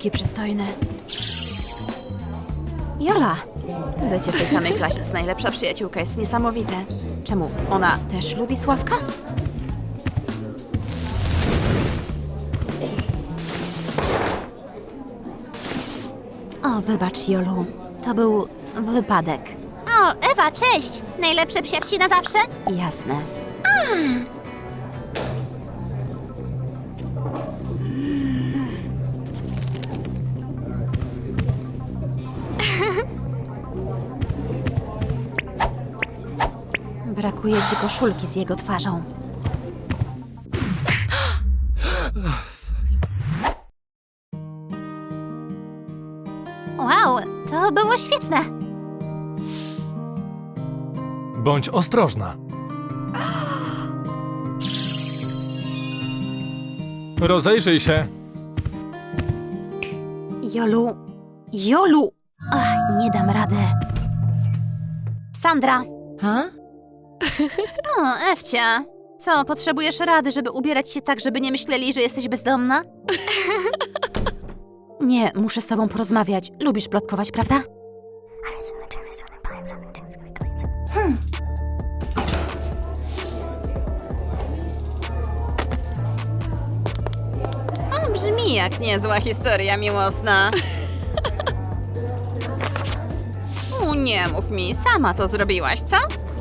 Taki przystojny. Jola! Bycie w tej samej klasie co najlepsza przyjaciółka jest niesamowite. Czemu? Ona też lubi Sławka? O, wybacz, Jolu. To był wypadek. O, Ewa, cześć! Najlepsze psiawsi na zawsze? Jasne. Brakuje ci koszulki z jego twarzą. Wow, to było świetne. Bądź ostrożna. Rozejrzyj się. Jolu! Jolu! Ach, nie dam rady. Sandra! Ha? O, Ewcia! Co, potrzebujesz rady, żeby ubierać się tak, żeby nie myśleli, że jesteś bezdomna? Nie, muszę z tobą porozmawiać. Lubisz plotkować, prawda? On brzmi jak niezła historia miłosna. U, nie mów mi, sama to zrobiłaś, co?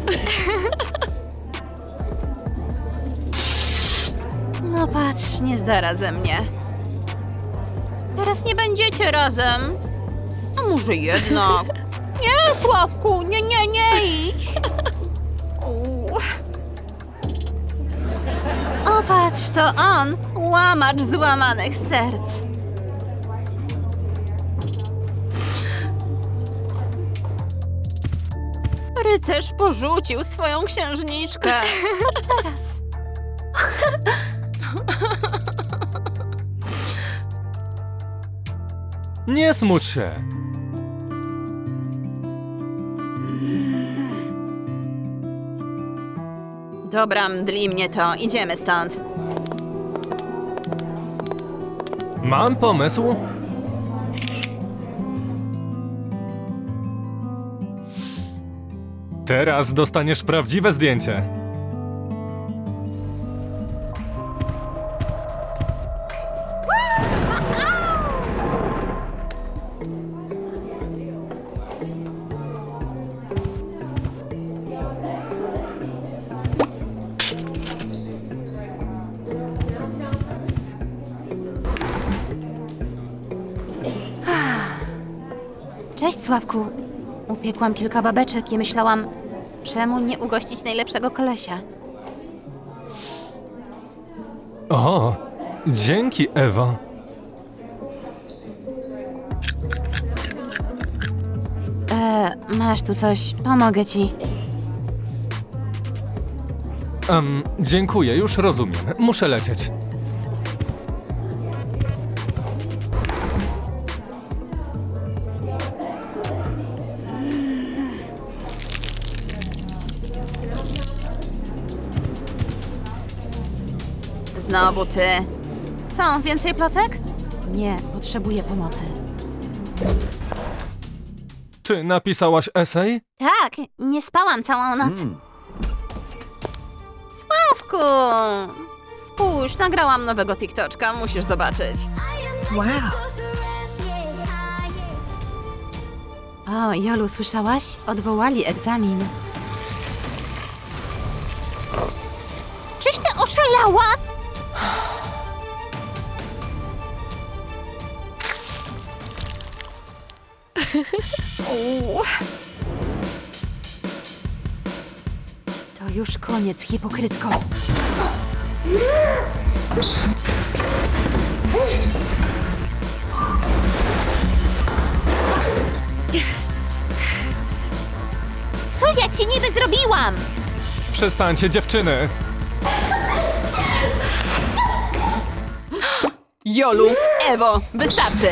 No patrz, nie zdara ze mnie. Teraz nie będziecie razem. A może jednak? Nie, Sławku, nie, nie, nie idź. O, patrz, to on, łamacz złamanych serc. Rycerz porzucił swoją księżniczkę. Co teraz? Nie smuć się. Dobra, mdli mnie to. Idziemy stąd. Mam pomysł. Teraz dostaniesz prawdziwe zdjęcie. Cześć, Sławku. Upiekłam kilka babeczek i myślałam, czemu nie ugościć najlepszego kolesia? O, dzięki, Ewo. E, masz tu coś, pomogę ci. Em, dziękuję, już rozumiem. Muszę lecieć. Znowu ty. Co, więcej plotek? Nie, potrzebuję pomocy. Ty napisałaś esej? Tak, nie spałam całą noc. Sławku! Spójrz, nagrałam nowego TikToczka, musisz zobaczyć. Wow. O, Jolu, słyszałaś? Odwołali egzamin. Czyś ty oszalała? To już koniec, hipokrytko. Co ja ci niby zrobiłam? Przestańcie, dziewczyny! Jolu, Ewo, wystarczy!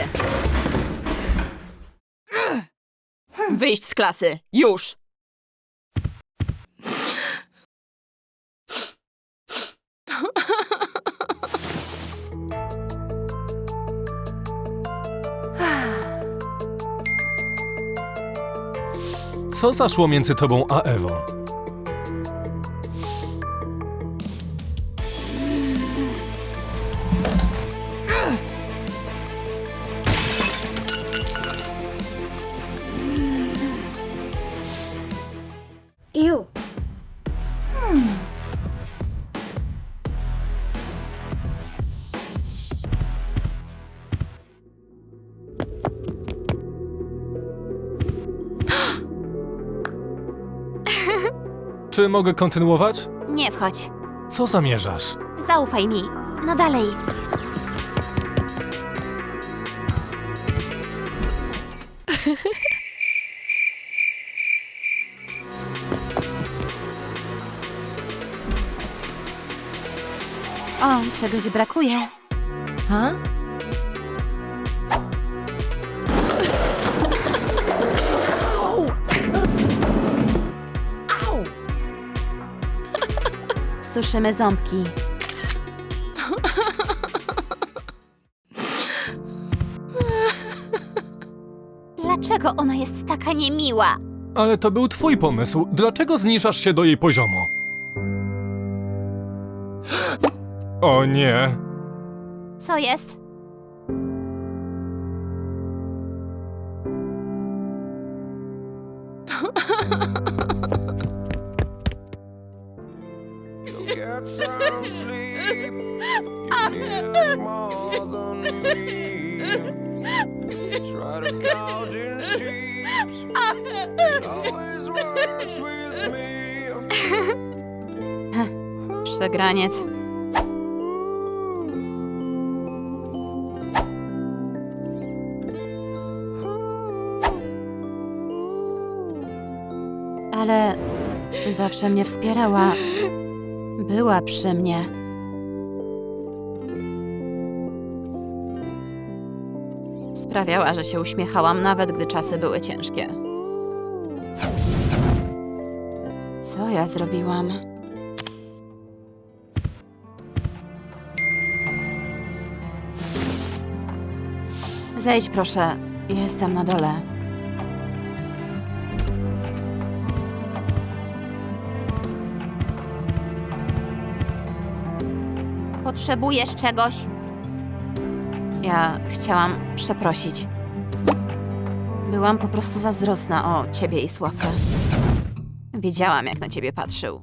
Wyjść z klasy, już! Co zaszło między tobą a Ewą? Czy mogę kontynuować? Nie wchodź. Co zamierzasz? Zaufaj mi. No dalej. O, czegoś brakuje. Ha? Suszymy ząbki. Dlaczego ona jest taka niemiła? Ale to był twój pomysł. Dlaczego zniżasz się do jej poziomu? O nie. Co jest? Try to count in always works with me. Przegraniec. Ale zawsze mnie wspierała. Była przy mnie. Sprawiała, że się uśmiechałam, nawet gdy czasy były ciężkie. Co ja zrobiłam? Zejdź proszę, jestem na dole. Potrzebujesz czegoś? Ja chciałam przeprosić. Byłam po prostu zazdrosna o ciebie i Sławka. Wiedziałam, jak na ciebie patrzył.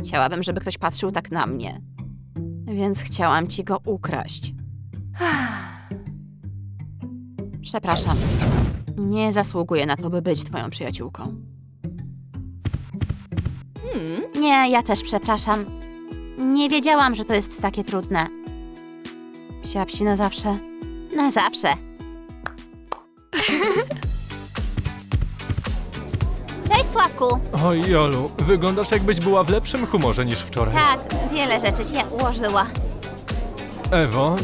Chciałabym, żeby ktoś patrzył tak na mnie. Więc chciałam ci go ukraść. Przepraszam. Nie zasługuję na to, by być twoją przyjaciółką. Nie, ja też przepraszam. Nie wiedziałam, że to jest takie trudne. Psia psi na zawsze. Na zawsze. Cześć, Sławku. Oj, Jolu, wyglądasz jakbyś była w lepszym humorze niż wczoraj. Tak, wiele rzeczy się ułożyło. Ewo,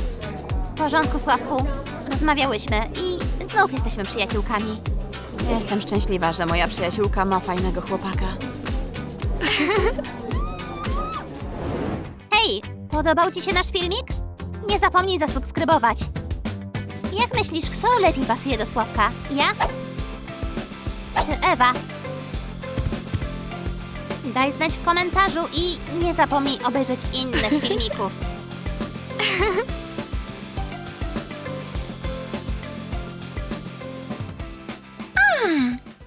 W porządku, Sławku. Rozmawiałyśmy i znów jesteśmy przyjaciółkami. Jestem szczęśliwa, że moja przyjaciółka ma fajnego chłopaka. Hej, podobał Ci się nasz filmik? Nie zapomnij zasubskrybować. Jak myślisz, kto lepiej pasuje do Sławka? Ja? Czy Ewa? Daj znać w komentarzu i nie zapomnij obejrzeć innych filmików.